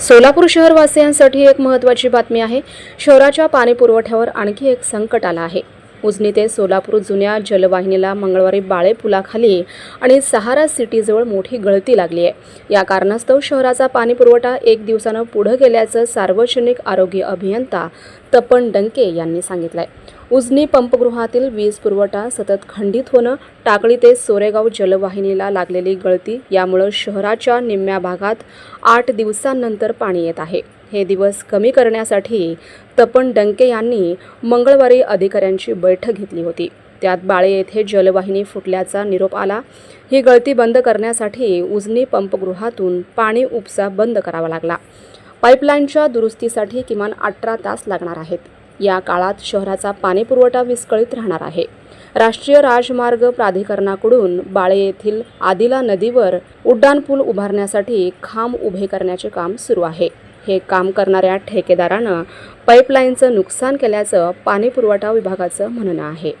सोलापूर शहरवासियांसाठी एक महत्त्वाची बातमी आहे. शहराच्या पाणी पुरवठ्यावर आणखी एक संकट आला आहे. उजनी ते सोलापूर जुन्या जलवाहिनीला मंगळवारी बाळे पुलाखाली आणि सहारा सिटीजवळ मोठी गळती लागली आहे. या कारणास्तव शहराचा पाणी पुरवठा एक दिवसानं पुढं गेल्याचं सार्वजनिक आरोग्य अभियंता तपन डंके यांनी सांगितलं आहे उजनी पंपगृहातील वीज पुरवठा सतत खंडित होणं टाकळी ते सोरेगाव जलवाहिनीला लागलेली गळती यामुळं शहराच्या निम्म्या भागात आठ दिवसांनंतर पाणी येत आहे. हे दिवस कमी करण्यासाठी तपन डंके यांनी मंगळवारी अधिकाऱ्यांची बैठक घेतली होती. त्यात बाळे येथे जलवाहिनी फुटल्याचा निरोप आला. ही गळती बंद करण्यासाठी उजनी पंपगृहातून पाणी उपसा बंद करावा लागला. पाईपलाईनच्या दुरुस्तीसाठी किमान अठरा तास लागणार आहेत. या काळात शहराचा पाणीपुरवठा विस्कळीत राहणार आहे. राष्ट्रीय राजमार्ग प्राधिकरणाकडून बाळे येथील आदिला नदीवर उड्डाणपूल उभारण्यासाठी खांब उभे करण्याचे काम सुरू आहे. हे काम करणाऱ्या ठेकेदारानं पाईपलाईनचं नुकसान केल्याचं पाणीपुरवठा विभागाचं म्हणणं आहे.